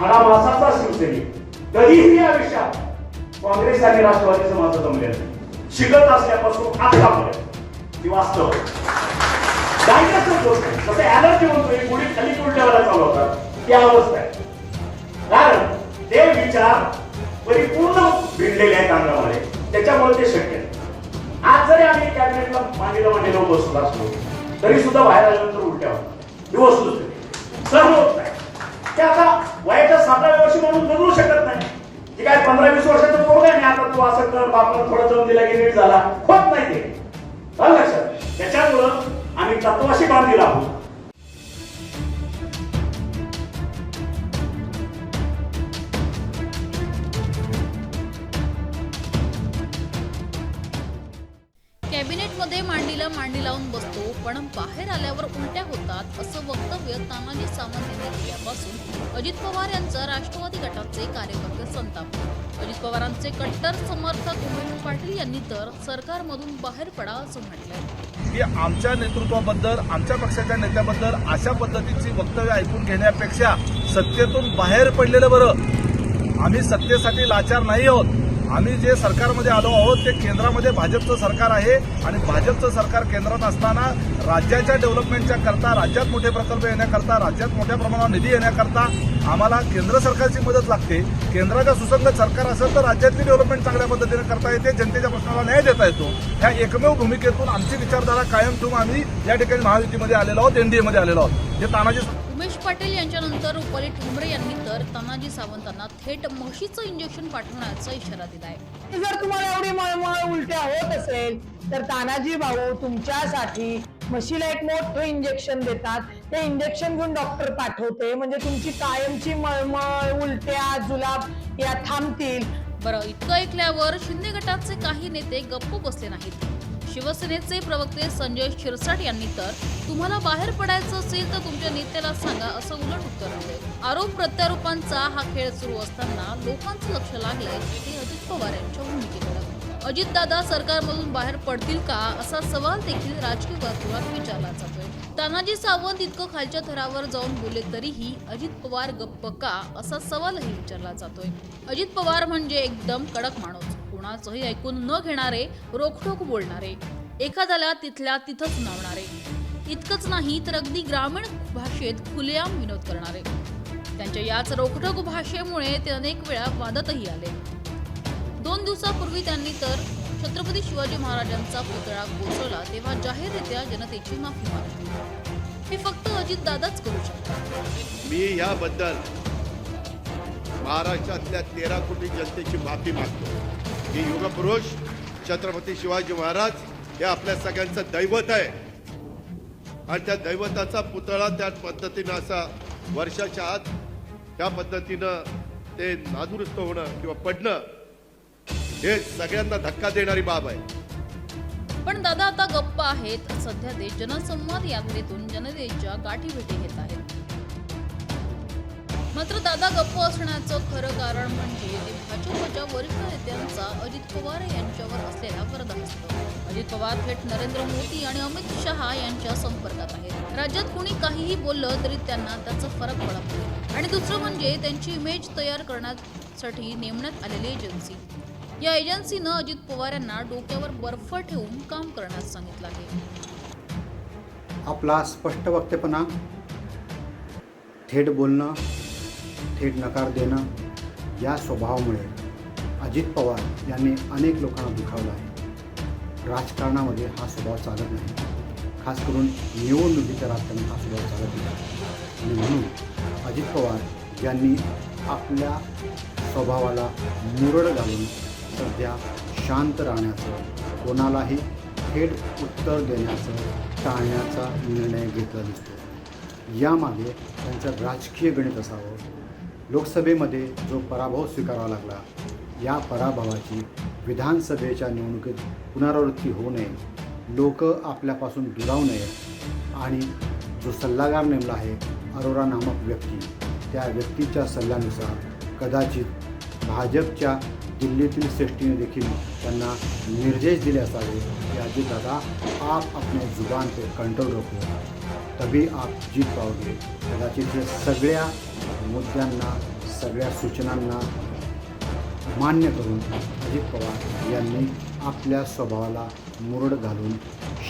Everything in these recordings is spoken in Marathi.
हाडा मासाचा शिवसैनिक कधीही आयुष्यात काँग्रेस आणि राष्ट्रवादीचं माझं जमले शिकत असल्यापासून आतापर्यंत ती वास्तव. डायग्नोसिस होत नाही. जसं ऍलर्जी म्हणतोय मुली खाली उलट्यावर चालवतात ती अवस्था आहे. कारण ते विचार परिपूर्ण भिडलेले आहेत अंगामध्ये. त्याच्यामुळे ते शक्य आहे आज जरी आम्ही कॅबिनेटला मांडीला मांडीला बसलो असलो तरी सुद्धा बाहेर आल्यानंतर उलट्या होतात ही सर्व होत नाही. ते आता वयाच्या सातव्या वर्षी म्हणून बदलू शकत नाही. ते काय पंधरा वीस वर्षाचं पोरग आहे आता तू असं कर बापनं थोडं जाऊन दिला की नीट झाला. होत नाही ते. लक्षात. त्याच्यामुळं आम्ही तत्वाशी बांधील आहोत. कॅबिनेटमध्ये मांडीला मांडी लावून बसतो पण बाहेर आल्यावर उलट्या होतात असं वक्तव्य तानाजी सावंत यांनी केल्यापासून अजित पवार यांचं राष्ट्रवादी गटाचे कार्यकर्ते संताप. अजित पवारांचे कट्टर समर्थक उमेश पाटील यांनी तर सरकारमधून बाहेर पडा असं म्हटलंय. की आमच्या नेतृत्वाबद्दल आमच्या पक्षाच्या नेत्याबद्दल अशा पद्धतीची वक्तव्य ऐकून घेण्यापेक्षा सत्तेतून बाहेर पडलेलं बरं. आम्ही सत्तेसाठी लाचार नाही आहोत. आम्ही जे सरकारमध्ये आलो आहोत ते केंद्रामध्ये भाजपचं सरकार आहे आणि भाजपचं सरकार केंद्रात असताना राज्याच्या डेव्हलपमेंटच्या करता राज्यात मोठे प्रकल्प येण्याकरता राज्यात मोठ्या प्रमाणावर निधी येण्याकरता आम्हाला केंद्र सरकारची मदत लागते. केंद्राचा सुसंगत सरकार असेल तर राज्यातली डेव्हलपमेंट चांगल्या पद्धतीने करता येते जनतेच्या प्रश्नाला न्याय देता येतो. ह्या एकमेव भूमिकेतून आमची विचारधारा कायम ठेवून आम्ही या ठिकाणी महायुतीमध्ये आलेलो आहोत एनडीएमध्ये आलेलो आहोत. जे तानाजी पाटील यांच्यानंतर रुपाली ठोंबरे यांनी तर तानाजी सावंतांना थेट म्हशीचं इंजेक्शन पाठवण्याचा इशारा दिलाय. जर तुम्हाला एवढी मळमळ उलट्या होत असेल तर तानाजी भाऊ तुमच्यासाठी म्हशीला एक मोठं इंजेक्शन देतात. ते इंजेक्शन घेऊन डॉक्टर पाठवते. म्हणजे तुमची कायमची मळमळ उलट्या जुलाब या थांबतील. बरं इतकं ऐकल्यावर शिंदे गटाचे काही नेते गप्प बसले नाहीत. शिवसेनेचे प्रवक्ते संजय शिरसाट यांनी तर तुम्हाला बाहेर पडायचं असेल तर तुमच्या नेत्याला सांगा असं उलट उत्तर दिले आरोप प्रत्यारोपांचा हा खेळ सुरू असताना लोकांचं लक्ष लागले ते अजित पवार यांच्या भूमिकेकडे. अजितदादा सरकारमधून बाहेर पडतील का असा सवाल देखील राजकीय वर्तुळात विचारला जातोय. तानाजी सावंत इतकं खालच्या थरावर जाऊन बोलले तरीही अजित पवार गप्प का असा सवालही विचारला जातोय. अजित पवार म्हणजे एकदम कडक माणूस. कुणाचंही ऐकून न घेणारे रोखठोक बोलणारे. एखाद्याला तिथल्या तिथंच नावणारे. इतकंच नाही तर अगदी ग्रामीण भाषेत खुलेआम विनोद करणारे. त्यांच्या याच रोखठोक भाषेमुळे ते अनेक वेळा वादतही आले. दोन दिवसापूर्वी त्यांनी तर छत्रपती शिवाजी महाराजांचा पुतळा कोसळला तेव्हा जाहीररित्या जनतेची माफी मागली हे फक्त अजितदादाच करू शकतात. मी याबद्दल महाराष्ट्रातल्या तेरा कोटी जनतेची माफी मागतो. हे युगपुरुष छत्रपती शिवाजी महाराज हे आपल्या सगळ्यांचं दैवत आहे. आणि त्या दैवताचा पुतळा त्या पद्धतीनं असा वर्षाच्या आत त्या पद्धतीनं ते नादुरुस्त होणं किंवा पडणं हे सगळ्यांना धक्का देणारी बाब आहे. पण दादा आता गप्प आहेत. सध्या ते जनसंवाद यात्रेतून जनतेच्या गाठीभेटी घेत आहेत. मात्र दादा गप्प असण्याचं खरं कारण म्हणजे ते भाजपच्या वरिष्ठ नेत्यांचा अजित पवार यांच्यावर असलेला वरदहस्त अजित पवार थेट नरेंद्र मोदी आणि अमित शहा यांच्या संपर्कात आहेत. राज्यात कुणी काहीही बोललं तरी त्यांना त्याचा फरक पडत नाही. आणि दुसरं म्हणजे त्यांची इमेज तयार करण्यासाठी नेमण्यात आलेली एजन्सी या एजन्सीनं अजित पवार यांना डोक्यावर बर्फ ठेवून काम करण्यास सांगितलं आहे. आपला स्पष्ट वक्तेपणा थेट बोलणं थेट नकार देणं या स्वभावामुळे अजित पवार यांनी अनेक लोकांना दुखावलं आहे. राजकारणामध्ये हा स्वभाव चालत नाही. खास करून निवडणुकीच्या राजकारणात हा स्वभाव चालत नाही. आणि म्हणून अजित पवार यांनी आपल्या स्वभावाला मुरड घालून सध्या शांत राहण्याचं कोणालाही थेट उत्तर देण्याचं टाळण्याचा निर्णय घेतला दिसतो यामागे त्यांचं राजकीय गणित असावं लोकसभेमध्ये जो पराभव स्वीकारावा लागला या पराभवाची विधानसभेच्या निवडणुकीत पुनरावृत्ती होऊ नये लोक आपल्यापासून दुरावू नये आणि जो सल्लागार नेमला आहे अरोरा नामक व्यक्ती त्या व्यक्तीच्या सल्ल्यानुसार कदाचित भाजपच्या दिल्लीतील श्रेष्ठीने देखील त्यांना निर्देश दिले असावे की अजितदादा आप अपने जुबान पे कंट्रोल रखो तभी आप जीत पाओगे. कदाचित सगळ्या मुद्द्यांना सगळ्या सूचनांना मान्य करून अजित पवार यांनी आपल्या स्वभावाला मुरड घालून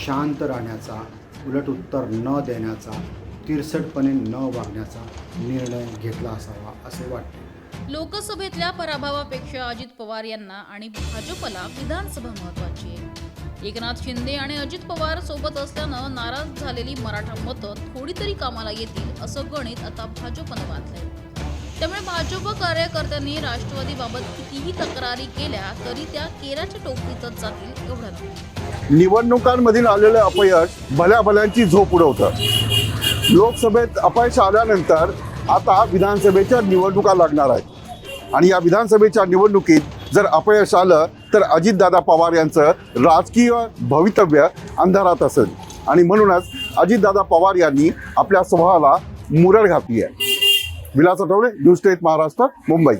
शांत राहण्याचा उलट उत्तर न देण्याचा तिरसटपणे न वागण्याचा निर्णय घेतला असावा असे वाटते. लोकसभेतल्या पराभवापेक्षा अजित पवार यांना आणि भाजपला विधानसभा महत्वाची एकनाथ शिंदे आणि अजित पवार सोबत असल्यानं नाराज झालेली मराठा मतं थोडी तरी कामाला येतील असं गणित आता भाजपनं बांधलंय. त्यामुळे भाजप कार्यकर्त्यांनी राष्ट्रवादीबाबत कितीही तक्रारी केल्या तरी त्या केराच्या टोपलीतच जातील एवढं निवडणुकांमधील आलेलं अपयश भल्या भल्यांची झोप उडवतं. लोकसभेत अपयश आल्यानंतर आता विधानसभेच्या निवडणुका लागणार आहेत. आणि या विधानसभेच्या निवडणुकीत जर अपयश आलं तर अजितदादा पवार यांचं राजकीय भवितव्य अंधारात असेल. आणि म्हणूनच अजितदादा पवार यांनी आपल्या स्वभावाला मुरड घातली आहे. Vilas Athawale news state Maharashtra Mumbai.